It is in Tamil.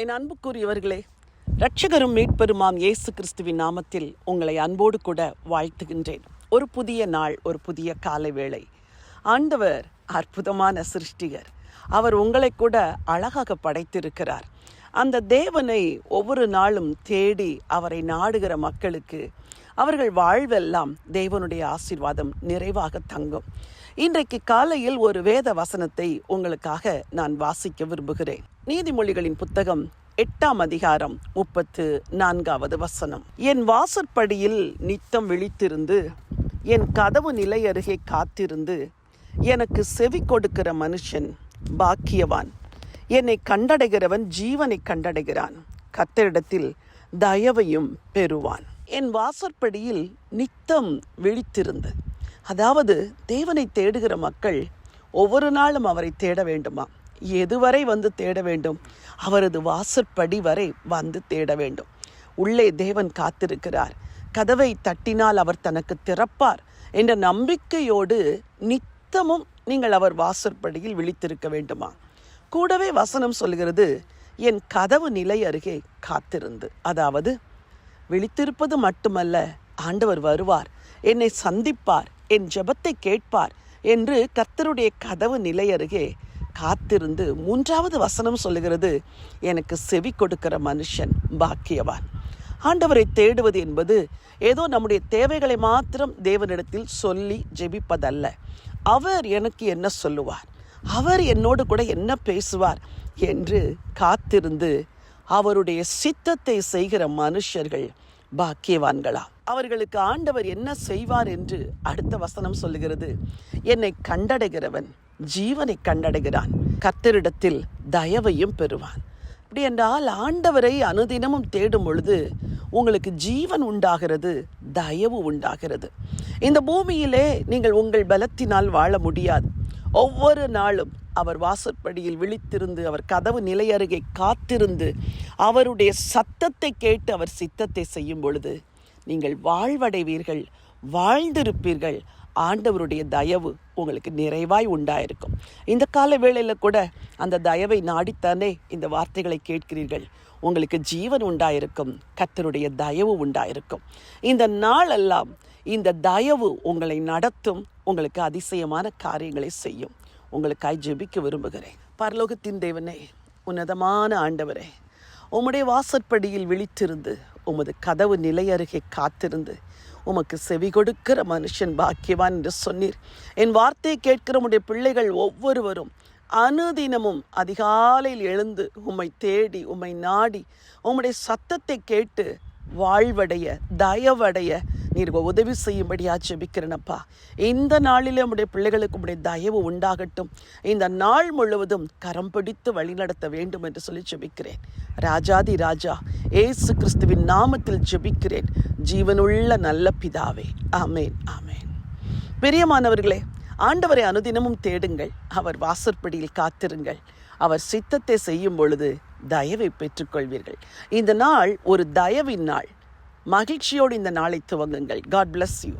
என் அன்புக்குரியவர்களே ரட்சகரும் மீட்பெருமாம் இயேசு கிறிஸ்துவின் நாமத்தில் உங்களை அன்போடு கூட வாழ்த்துகின்றேன். ஒரு புதிய நாள் ஒரு புதிய காலை வேளை ஆண்டவர் அற்புதமான சிருஷ்டிகர். அவர் உங்களை கூட அழகாக படைத்திருக்கிறார். அந்த தேவனை ஒவ்வொரு நாளும் தேடி அவரை நாடுகிற மக்களுக்கு அவர்கள் வாழ்வெல்லாம் தேவனுடைய ஆசீர்வாதம் நிறைவாக தங்கும். இன்றைக்கு காலையில் ஒரு வேத வசனத்தை உங்களுக்காக நான் வாசிக்க விரும்புகிறேன். நீதிமொழிகளின் புத்தகம் எட்டாம் அதிகாரம் முப்பத்து நான்காவது வசனம். என் வாசற்படியில் நித்தம் விழித்திருந்து என் கதவு நிலை அருகே காத்திருந்து எனக்கு செவி கொடுக்கிற மனுஷன் பாக்கியவான். என்னை கண்டடைகிறவன் ஜீவனை கண்டடைகிறான். கத்தரிடத்தில் தயவையும் பெறுவான். என் வாசற்படியில் நித்தம் விழித்திருந்து. அதாவது தேவனை தேடுகிற மக்கள் ஒவ்வொரு நாளும் அவரை தேட வேண்டுமா? எதுவரை வந்து தேட வேண்டும்? அவரது வாசற்படி வரை வந்து தேட வேண்டும். உள்ளே தேவன் காத்திருக்கிறார். கதவை தட்டினால் அவர் தனக்கு திறப்பார் என்ற நம்பிக்கையோடு நித்தமும் நீங்கள் அவர் வாசற்படியில் விழித்திருக்க வேண்டுமா? கூடவே வசனம் சொல்கிறது என் கதவு நிலை அருகே காத்திருந்து. அதாவது விழித்திருப்பது மட்டுமல்ல ஆண்டவர் வருவார் என்னை சந்திப்பார் என் ஜெபத்தை கேட்பார் என்று கர்த்தருடைய கதவு நிலை அருகே காத்திருந்து மூன்றாவது வசனம் சொல்லுகிறது எனக்கு செவி கொடுக்கிற மனுஷன் பாக்கியவான். ஆண்டவரை தேடுவது என்பது ஏதோ நம்முடைய தேவைகளை மாத்திரம் தேவனிடத்தில் சொல்லி ஜெபிப்பதல்ல. அவர் எனக்கு என்ன சொல்லுவார்? அவர் என்னோடு கூட என்ன பேசுவார்? என்று காத்திருந்து அவருடைய சித்தத்தை செய்கிற மனுஷர்கள் பாக்கியவான்களா? அவர்களுக்கு ஆண்டவர் என்ன செய்வார் என்று அடுத்த வசனம் சொல்லுகிறது. என்னை கண்டடைகிறவன் ஜீவனை கண்டடைகிறான். கத்தரிடத்தில் தயவையும் பெறுவான். அப்படி என்றால் ஆண்டவரை அனுதினமும் தேடும் பொழுது உங்களுக்கு ஜீவன் உண்டாகிறது தயவு உண்டாகிறது. இந்த பூமியிலே நீங்கள் உங்கள் பலத்தினால் வாழ முடியாது. ஒவ்வொரு நாளும் அவர் வாசற்படியில் விழித்திருந்து அவர் கதவு நிலை அருகே காத்திருந்து அவருடைய சத்தத்தை கேட்டு அவர் சித்தத்தை செய்யும் பொழுது நீங்கள் வாழ்வடைவீர்கள் வாழ்ந்திருப்பீர்கள். ஆண்டவருடைய தயவு உங்களுக்கு நிறைவாய் உண்டாயிருக்கும். இந்த கால வேளையில் கூட அந்த தயவை நாடித்தானே இந்த வார்த்தைகளை கேட்கிறீர்கள். உங்களுக்கு ஜீவன் உண்டாயிருக்கும் கத்தருடைய தயவு உண்டாயிருக்கும். இந்த நாளெல்லாம் இந்த தயவு உங்களை நடத்தும் உங்களுக்கு அதிசயமான காரியங்களை செய்யும். உங்களுக்காய் ஜெபிக்க விரும்புகிறேன். பரலோகத்தின் தேவனே உன்னதமான ஆண்டவரே உம்முடைய வாசற்படியில் விழித்திருந்து உமது கதவு நிலை அருகே காத்திருந்து உமக்கு செவி கொடுக்கிற மனுஷன் பாக்கியவான் என்று சொன்னீர். என் வார்த்தையை கேட்கிற உடைய பிள்ளைகள் ஒவ்வொருவரும் அனுதினமும் அதிகாலையில் எழுந்து உம்மை தேடி உம்மை நாடி உம்முடைய சத்தத்தை கேட்டு வாழ்வடைய தயவடைய நீர் உதவி செய்யும்படியா ஆச்சபிக்கிறேனப்பா இந்த நாளிலே உடைய பிள்ளைகளுக்கு உடைய தயவு உண்டாகட்டும். இந்த நாள் முழுவதும் கரம் பிடித்து வழிநடத்த வேண்டும் என்று சொல்லி ஜெபிக்கிறேன். ராஜாதி ராஜா ஏசு கிறிஸ்துவின் நாமத்தில் ஜெபிக்கிறேன். ஜீவனுள்ள நல்ல பிதாவே ஆமேன் ஆமேன். பிரியமானவர்களே ஆண்டவரை அனுதினமும் தேடுங்கள். அவர் வாசற்படியில் காத்திருங்கள். அவர் சித்தத்தை செய்யும் பொழுது தயவை பெற்றுக்கொள்வீர்கள். இந்த நாள் ஒரு தயவின் நாள். மகிழ்ச்சியோடு இந்த நாளை துவங்குங்கள். God bless you